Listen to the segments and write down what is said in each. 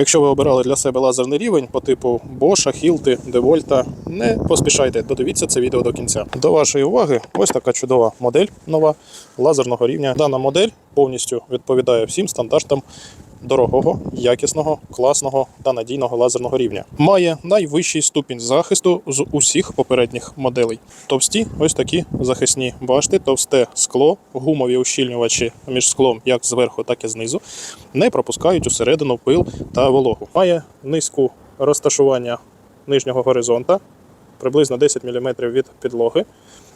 Якщо ви обирали для себе лазерний рівень по типу Боша, Хілти, Девольта, не поспішайте, додивіться це відео до кінця. До вашої уваги, ось така чудова модель нова лазерного рівня. Дана модель повністю відповідає всім стандартам дорогого, якісного, класного та надійного лазерного рівня. Має найвищий ступінь захисту з усіх попередніх моделей. Товсті ось такі захисні башти, товсте скло, гумові ущільнювачі між склом як зверху, так і знизу, не пропускають усередину пил та вологу. Має низьку розташування нижнього горизонта, приблизно 10 мм від підлоги.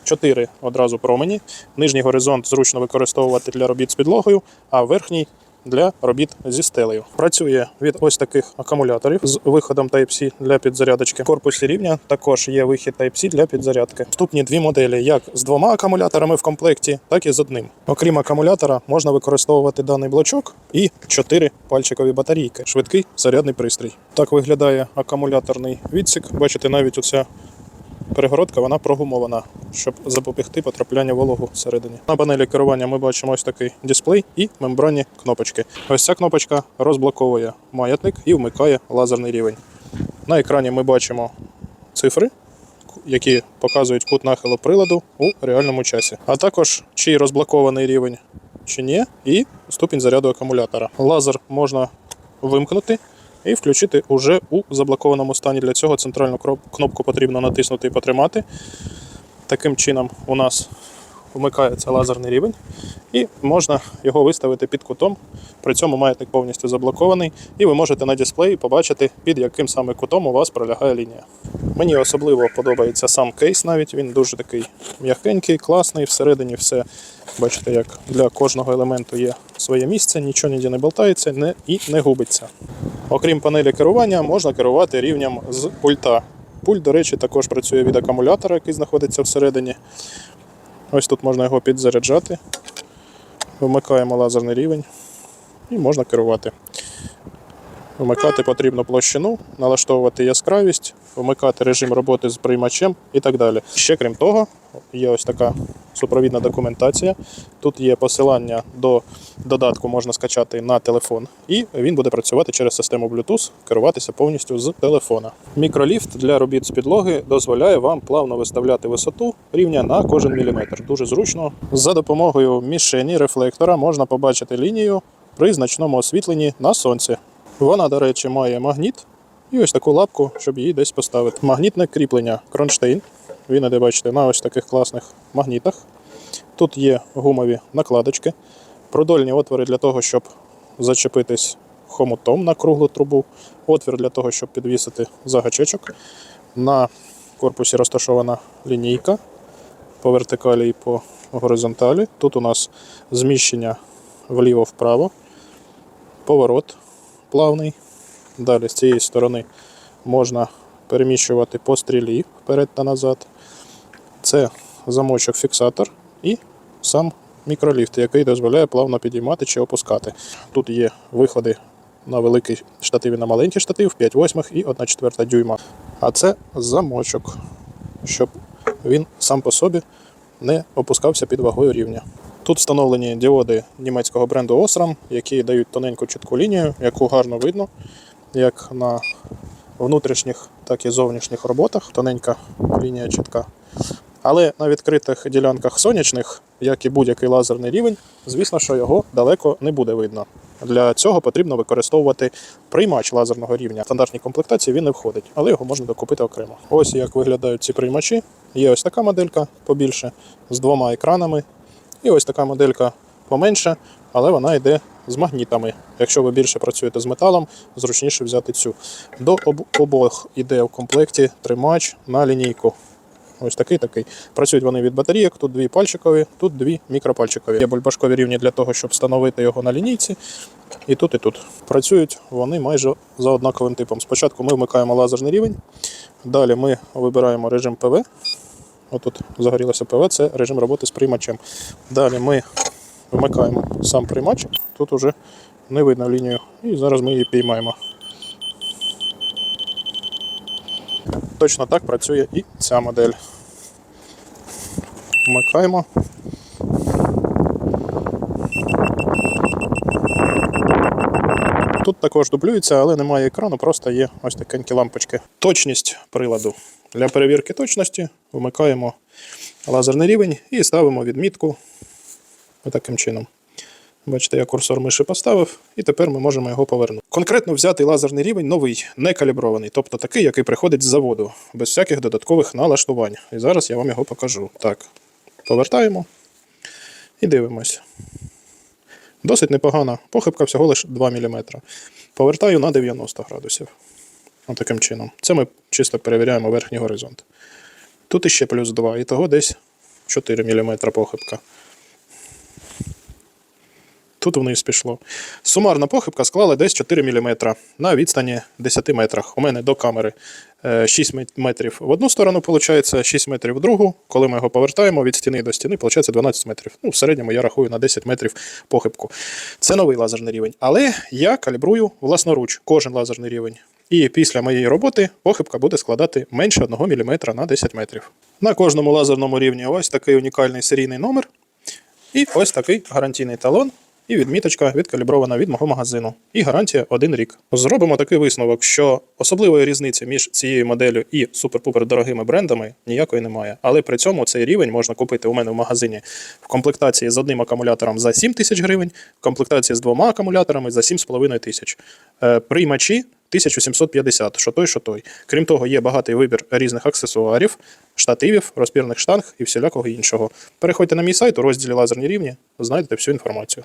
4 одразу промені. Нижній горизонт зручно використовувати для робіт з підлогою, а верхній для робіт зі стелею. Працює від ось таких акумуляторів з виходом Type-C для підзарядочки. В корпусі рівня також є вихід Type-C для підзарядки. Вступні дві моделі як з двома акумуляторами в комплекті, так і з одним. Окрім акумулятора, можна використовувати даний блочок і 4 пальчикові батарійки. Швидкий зарядний пристрій. Так виглядає акумуляторний відсік. Бачите, навіть оця перегородка вона прогумована, щоб запобігти потрапляння вологу всередині. На панелі керування ми бачимо ось такий дисплей і мембранні кнопочки. Ось ця кнопочка розблоковує маятник і вмикає лазерний рівень. На екрані ми бачимо цифри, які показують кут нахилу приладу у реальному часі, а також чи розблокований рівень чи ні, і ступінь заряду акумулятора. Лазер можна вимкнути і включити уже у заблокованому стані. Для цього центральну кнопку потрібно натиснути і потримати. Таким чином у нас вмикається лазерний рівень, і можна його виставити під кутом. При цьому маятник повністю заблокований, і ви можете на дисплеї побачити, під яким саме кутом у вас пролягає лінія. Мені особливо подобається сам кейс, навіть він дуже такий м'якенький, класний. Всередині все, бачите, як для кожного елементу є своє місце, нічого ніде не болтається не, і не губиться. Окрім панелі керування, можна керувати рівнем з пульта. Пульт, до речі, також працює від акумулятора, який знаходиться всередині. Ось тут можна його підзаряджати. вимикаємо лазерний рівень і можна керувати. Вмикати потрібно площину, налаштовувати яскравість, вмикати режим роботи з приймачем і так далі. Ще крім того, є ось така супровідна документація. Тут є посилання до додатку, можна скачати на телефон, і він буде працювати через систему Bluetooth, керуватися повністю з телефона. Мікроліфт для робіт з підлоги дозволяє вам плавно виставляти висоту рівня на кожен міліметр. Дуже зручно. За допомогою мішені рефлектора можна побачити лінію при значному освітленні на сонці. Вона, до речі, має магніт і ось таку лапку, щоб її десь поставити. Магнітне кріплення кронштейн. Він іде, бачите, на ось таких класних магнітах. Тут є гумові накладочки, продольні отвори для того, щоб зачепитись хомутом на круглу трубу, отвір для того, щоб підвісити загачечок. На корпусі розташована лінійка по вертикалі і по горизонталі. Тут у нас зміщення вліво-вправо, поворот плавний. Далі з цієї сторони можна переміщувати по стрілі вперед та назад. Це замочок-фіксатор і сам мікроліфт, який дозволяє плавно підіймати чи опускати. Тут є виходи на великий штатив і на маленький штатив, 5 восьмих і 1 четверта дюйма. А це замочок, щоб він сам по собі не опускався під вагою рівня. Тут встановлені діоди німецького бренду Osram, які дають тоненьку чітку лінію, яку гарно видно, як на внутрішніх, так і зовнішніх роботах. Тоненька лінія чітка. Але на відкритих ділянках сонячних, як і будь-який лазерний рівень, звісно, що його далеко не буде видно. Для цього потрібно використовувати приймач лазерного рівня. В стандартній комплектації він не входить, але його можна докупити окремо. Ось як виглядають ці приймачі. Є ось така моделька побільше з двома екранами. І ось така моделька поменше, але вона йде з магнітами. Якщо ви більше працюєте з металом, зручніше взяти цю. До об- обох йде в комплекті тримач на лінійку. Ось такий такий. Працюють вони від батарійок, тут дві пальчикові, тут дві мікропальчикові. Є бульбашкові рівні для того, щоб встановити його на лінійці. І тут, і тут. Працюють вони майже за однаковим типом. Спочатку ми вмикаємо лазерний рівень, далі ми вибираємо режим ПВ. Отут загорілося ПВ, це режим роботи з приймачем. Далі ми вмикаємо сам приймач, тут уже не видно лінію, і зараз ми її піймаємо. Точно так працює і ця модель. Вмикаємо. Тут також дублюється, але немає екрану, просто є ось такенькі лампочки. Точність приладу. Для перевірки точності вмикаємо лазерний рівень і ставимо відмітку таким чином. Бачите, я курсор миші поставив, і тепер ми можемо його повернути. Конкретно взятий лазерний рівень новий, не калібрований, тобто такий, який приходить з заводу, без всяких додаткових налаштувань. І зараз я вам його покажу. Так, повертаємо і дивимось. Досить непогана. Похибка всього лише 2 мм. Повертаю на 90 градусів. Отаким чином. Це ми чисто перевіряємо верхній горизонт. Тут іще плюс 2, і того десь 4 мм похибка. Тут вниз пішло. Сумарна похибка склала десь 4 мм на відстані 10 метрах. У мене до камери е, 6 метрів в одну сторону, виходить, 6 метрів в другу. Коли ми його повертаємо від стіни до стіни, виходить 12 метрів. Ну, в середньому я рахую на 10 метрів похибку. Це новий лазерний рівень. Але я калібрую власноруч кожен лазерний рівень. І після моєї роботи похибка буде складати менше 1 мм на 10 метрів. На кожному лазерному рівні ось такий унікальний серійний номер. І ось такий гарантійний талон. І відміточка відкалібрована від мого магазину. І гарантія один рік. Зробимо такий висновок, що особливої різниці між цією моделлю і супер-пупер дорогими брендами ніякої немає. Але при цьому цей рівень можна купити у мене в магазині в комплектації з одним акумулятором за 7 тисяч гривень, в комплектації з двома акумуляторами за 7,5 тисяч. Е, Приймачі 1750, що той, що той. Крім того, є багатий вибір різних аксесуарів, штативів, розпірних штанг і всілякого іншого. Переходьте на мій сайт у розділі лазерні рівні, знайдете всю інформацію.